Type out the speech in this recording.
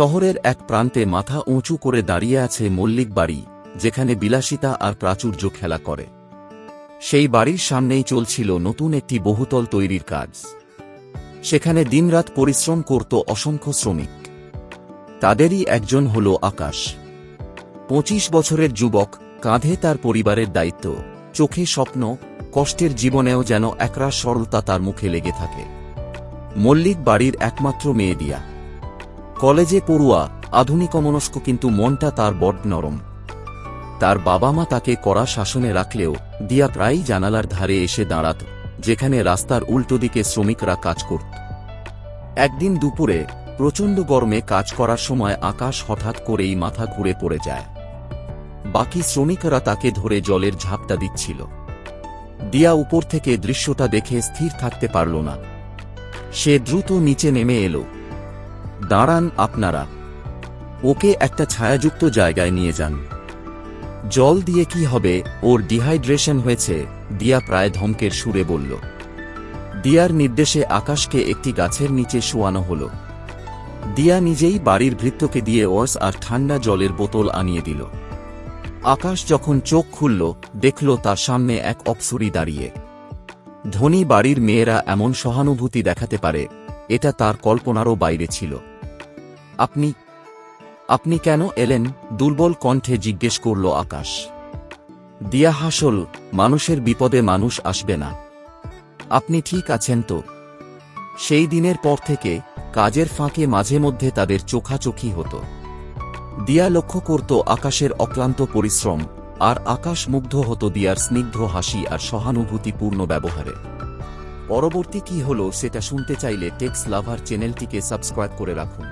শহরের এক প্রান্তে মাথা উঁচু করে দাঁড়িয়ে আছে মল্লিক বাড়ি, যেখানে বিলাসিতা আর প্রাচুর্য খেলা করে। সেই বাড়ির সামনেই চলছিল নতুন একটি বহুতল তৈরির কাজ। সেখানে দিনরাত পরিশ্রম করত অসংখ্য শ্রমিক। তাদেরই একজন হল আকাশ। পঁচিশ বছরের যুবক, কাঁধে তার পরিবারের দায়িত্ব, চোখে স্বপ্ন, কষ্টের জীবনেও যেন একরাশ সরলতা তার মুখে লেগে থাকে। মল্লিক বাড়ির একমাত্র মেয়ে দিয়া। কলেজে পড়ুয়া আধুনিক মনস্ক কিন্তু মনটা তার বড নরম। তার বাবা মা তাকে কড়া শাসনে রাখলেও, দিয়া প্রায়ই জানালার ধারে এসে দাঁড়াত, যেখানে রাস্তার উল্টো দিকে শ্রমিকরা কাজ করত। একদিন দুপুরে, প্রচণ্ড গরমে কাজ করার সময় আকাশ হঠাৎ করেই মাথা ঘুরে পড়ে যায়। বাকি শ্রমিকরা তাকে ধরে জলের ঝাপটা দিচ্ছিল। দিয়া উপর থেকে দৃশ্যটা দেখে স্থির থাকতে পারল না। সে দ্রুত নিচে নেমে এলো। দাঁড়ান আপনারা। ওকে একটা ছায়াযুক্ত জায়গায় নিয়ে যান। জল দিয়ে কি হবে? ওর ডিহাইড্রেশন হয়েছে, দিয়া প্রায় ধমকের সুরে বলল। দিয়ার নির্দেশে আকাশকে একটি গাছের নিচে শোয়ানো হল। দিয়া নিজেই বাড়ির ভৃত্যকে দিয়ে ওয়ার্স আর ঠান্ডা জলের বোতল আনিয়ে দিল। আকাশ যখন চোখ খুলল, দেখল তার সামনে এক অপসরি দাঁড়িয়ে। ধনী বাড়ির মেয়েরা এমন সহানুভূতি দেখাতে পারে, এটা তার কল্পনারও বাইরে ছিল। আপনি আপনি কেন এলেন? দুর্বল কণ্ঠে জিজ্ঞেস করল আকাশ। দিয়া হাসল, মানুষের বিপদে মানুষ আসবে না। আপনি ঠিক আছেন তো? সেই দিনের পর থেকে কাজের ফাঁকে মাঝে মধ্যে তাদের চোখাচোখি হতো। দিয়া লক্ষ্য করত আকাশের অক্লান্ত পরিশ্রম, আর আকাশ মুগ্ধ হতো দিয়ার স্নিগ্ধ হাসি আর সহানুভূতিপূর্ণ ব্যবহারে। পরবর্তী কি হলো সেটা শুনতে চাইলে টেক্স লাভার চ্যানেলটিকে সাবস্ক্রাইব করে রাখুন।